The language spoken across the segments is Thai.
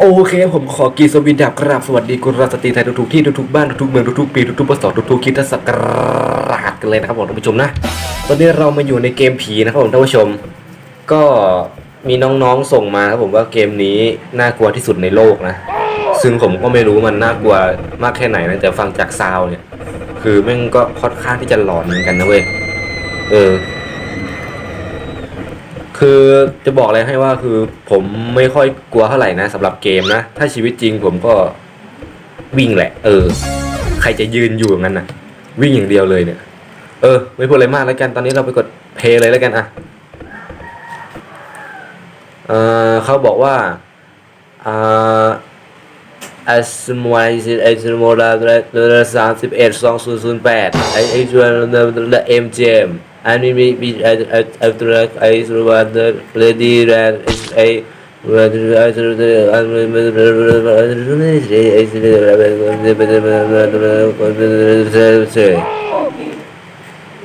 โอเค ผมขอกีสวินดับกราบสวัสดีกุลราสตรีไทยทุกๆที่ทุกๆบ้านทุกๆเมืองทุกๆปีทุกๆประสอบทุกๆคิดศักราชกันเลยนะครับผมท่านผู้ชมนะ ตอนนี้เรามาอยู่ในเกมผีนะครับผมท่านผู้ชม ก็มีน้องๆส่งมาครับผมว่าเกมนี้น่ากลัวที่สุดในโลกนะ ซึ่งผมก็ไม่รู้มันน่ากลัวมากแค่ไหนนะแต่ฟังจากซาวเนี่ย คือแม่งก็ค่อนข้างที่จะหลอนเหมือนกันนะเว้ยเออ คือจะบอกเลยให้ว่าคือผมไม่ค่อยกลัวเท่าไหร่นะสำหรับเกมนะ ถ้าชีวิตจริงผมก็วิ่งแหละ เออ ใครจะยืนอยู่อย่างนั้นนะวิ่งอย่างเดียวเลยเนี่ย เออ ไม่พูดอะไรมากแล้วกันตอนนี้เราไปกดเพย์เลยแล้วกันอะเออเขาบอกว่าอ่า as more is it as more ละสามสิบเอ็ดสองศูนย์ศูนย์แปดไอไอชวนลเอ็มเจม อันนี้มีมีไอไอไอตัวไอตัวว่า the lady that is ไอว่าไอตัวอันนี้มันไอตัว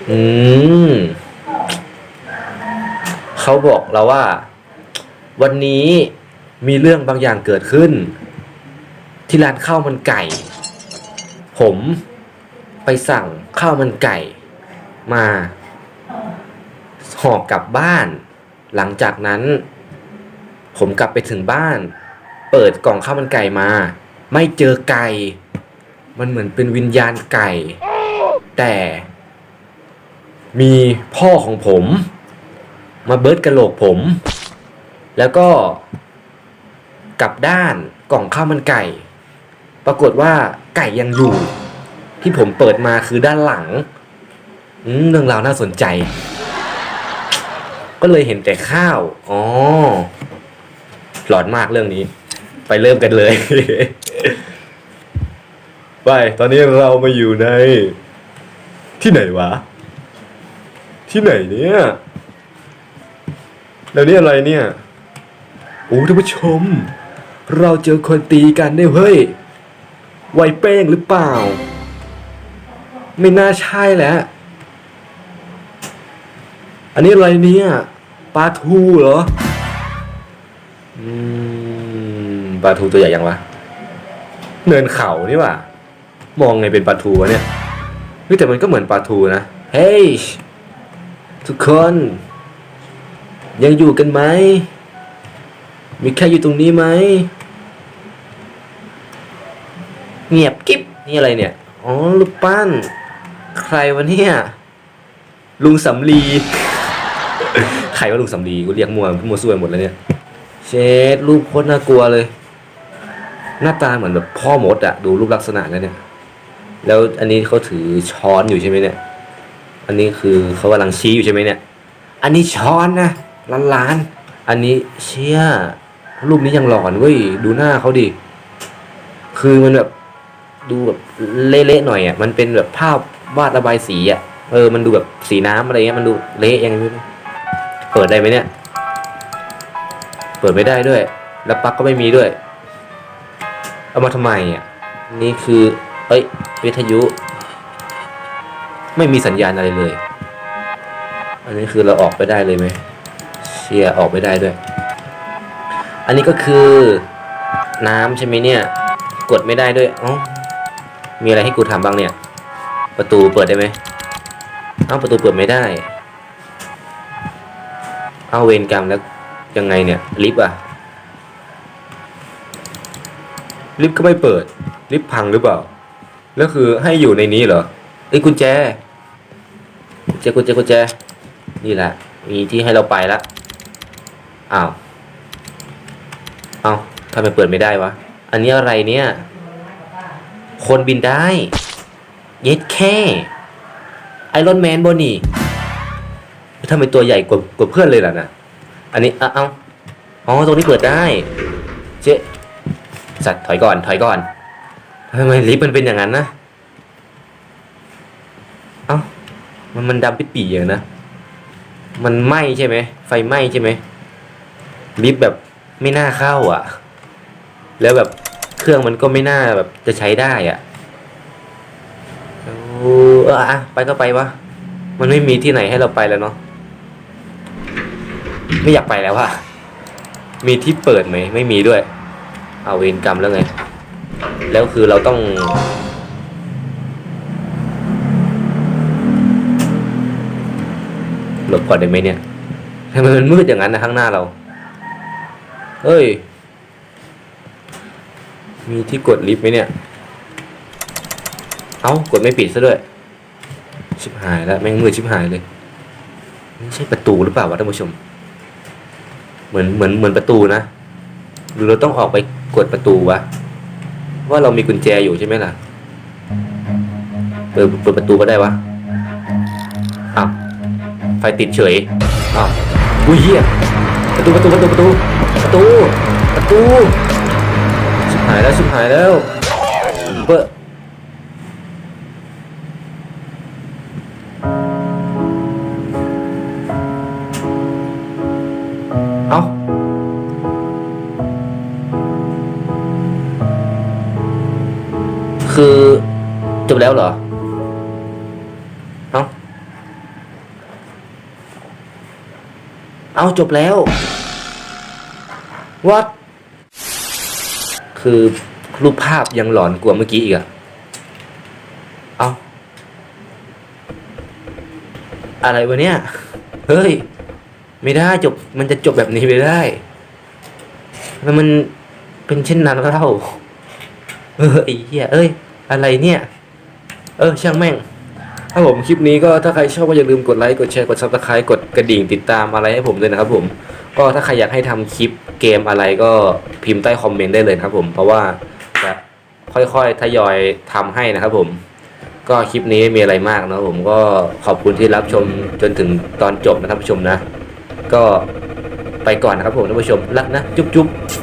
อืมเขาบอกเราว่า วันนี้มีเรื่องบางอย่างเกิดขึ้น ที่ร้านข้าวมันไก่ ผมไปสั่งข้าวมันไก่มา ห่อกลับบ้าน หลังจากนั้น ผมกลับไปถึงบ้าน เปิดกล่องข้าวมันไก่มา ไม่เจอไก่ มันเหมือนเป็นวิญญาณไก่ แต่ มีพ่อของผม มาเบิร์ดกระโหลกผม แล้วก็กลับด้านกล่องข้าวมันไก่ ปรากฏว่าไก่ยังอยู่ ที่ผมเปิดมาคือด้านหลังเรื่องราวน่าสนใจ ก็เลยเห็นแต่ข้าว อ๋อ หลอนมากเรื่องนี้ ไปเริ่มกันเลย ไป ตอนนี้เรามาอยู่ใน ที่ไหนวะ ที่ไหนเนี่ย แล้วนี่อะไรเนี่ย โอ้ท่านผู้ชม เราเจอคนตีกันได้วยเฮ้ย ไวเป้งหรือเปล่า ไม่น่าใช่แหล้วอันนี้อะไรเนี่ย ปลาทูเหรอ อืมปลาทูตัวใหญ่ยังวะ เนินเขานี่ว่ะมองไงเป็นปลาทูวะเนี่ยเฮ้ยแต่มันก็เหมือนปลาทูนะ เฮ้ย ทุกคน ยังอยู่กันไหม มีใครอยู่ตรงนี้ไหม เงียบกิ๊บนี่อะไรเนี่ย อ๋อลูกปั้น ใครวะเนี่ย ลุงสำลี ใครว่าลุงสำลีกูเรียกมัวมัวซวยหมดแล้วเนี่ย เชดรูปโคตรน่ากลัวเลย หน้าตาเหมือนแบบพ่อมดอะดูรูปลักษณะแล้วเนี่ย แล้วอันนี้เขาถือช้อนอยู่ใช่ไหมเนี่ย อันนี้คือเขากำลังชี้อยู่ใช่ไหมเนี่ย อันนี้ช้อนนะล้านล้าน อันนี้เชี่ยรูปนี้ยังหลอนเว้ยดูหน้าเขาดิ คือมันแบบดูแบบเละๆหน่อยอะ มันเป็นแบบภาพวาดระบายสีอะ เออ มันดูแบบสีน้ำอะไรเงี้ย มันดูเละยังไงไม่รู้ เปิดได้ไหมเนี่ย เปิดไม่ได้ด้วย แล้วปลั๊กก็ไม่มีด้วย เอามาทำไมอะ นี่คือ เอ้ย วิทยุ ไม่มีสัญญาณอะไรเลย อันนี้คือเราออกไปได้เลยไหมเชียออกไม่ได้ด้วย อันนี้ก็คือ น้ำใช่ไหมเนี่ย กดไม่ได้ด้วยอ๋อมีอะไรให้กูทำบ้างเนี่ย ประตูเปิดได้ไหมเอ้าประตูเปิดไม่ได้ เอาเวรกรรมแล้วยังไงเนี่ย ลิฟต์อะลิฟต์ก็ไม่เปิด ลิฟต์พังหรือเปล่า แล้วคือให้อยู่ในนี้เหรอเอ้กุญแจกุญแจกุญแจกุญแจนี่แหละ มีที่ให้เราไปละอ้าวเอ้าทำไมเปิดไม่ได้วะ อันนี้อะไรเนี่ย คนบินได้ เย็ดแค่ไอรอนแมนบนี่ ทำไมตัวใหญ่กว่ากว่าเพื่อนเลยล่ะนะอันนี้อะเอาอ๋อตรงนี้เปิดได้ เจ๊สัตว์ถอยก่อนถอยก่อนทำไมลิฟต์มันเป็นอย่างนั้นนะเอ้ามันมันดำปิดปีอย่างนะมันไหม้ใช่ไหมไฟไหม้ใช่ไหมลิฟต์แบบไม่น่าเข้าอะ แล้วแบบเครื่องมันก็ไม่น่าแบบจะใช้ได้อะโอ้เอออะไปก็ไปวะมันไม่มีที่ไหนให้เราไปแล้วเนาะ ไม่อยากไปแล้วอะมีที่เปิดไหมไม่มีด้วย เอาเวรกรรมแล้วไง แล้วคือเราต้อง หลบก่อนได้ไหมเนี่ยทำไมมันมืดอย่างนั้นนะข้างหน้าเรา เฮ้ย มีที่กดลิฟต์ไหมเนี่ย เอ้ากดไม่ปิดซะด้วย ชิบหายแล้วแม่งมืดชิบหายเลย ไม่ใช่ประตูหรือเปล่าวะท่านผู้ชม เหมือนเหมือนเหมือนประตูนะหรือเราต้องออกไปกดประตูวะว่าเรามีกุญแจอยู่ใช่ไหมล่ะเปิดเปิดประตูก็ได้วะอ้าวไฟติดเฉยอ้าวอุ้ยเหี้ยประตูประตูประตูประตูประตูประตูชิบหายแล้วชิบหายแล้วเปิด คือจบแล้วเหรอเอ้าเอาจบแล้ว what คือรูปภาพยังหลอนกว่าเมื่อกี้อีกอะเอาอะไรวะเนี่ย เฮ้ย ไม่ได้จบ มันจะจบแบบนี้ไม่ได้ แล้วมันเป็นเช่นนั้นเล่า เออไอ้เหี้ยเอ้ย อะไรเนี่ย เออ ช่างแม่งถ้าผมคลิปนี้ก็ถ้าใครชอบก็อย่าลืมกดไลค์ กดแชร์ กดซับสไครต์กดกระดิ่งติดตามอะไรให้ผมด้วยนะครับผม ก็ถ้าใครอยากให้ทำคลิปเกมอะไรก็พิมพ์ใต้คอมเมนต์ได้เลยครับผม เพราะว่าจะค่อยๆทยอยทำให้นะครับผม ก็คลิปนี้ไม่มีอะไรมากนะผมก็ขอบคุณที่รับชมจนถึงตอนจบนะครับผู้ชมนะ ก็ไปก่อนนะครับผมท่านผู้ชมรักนะ จุ๊บๆ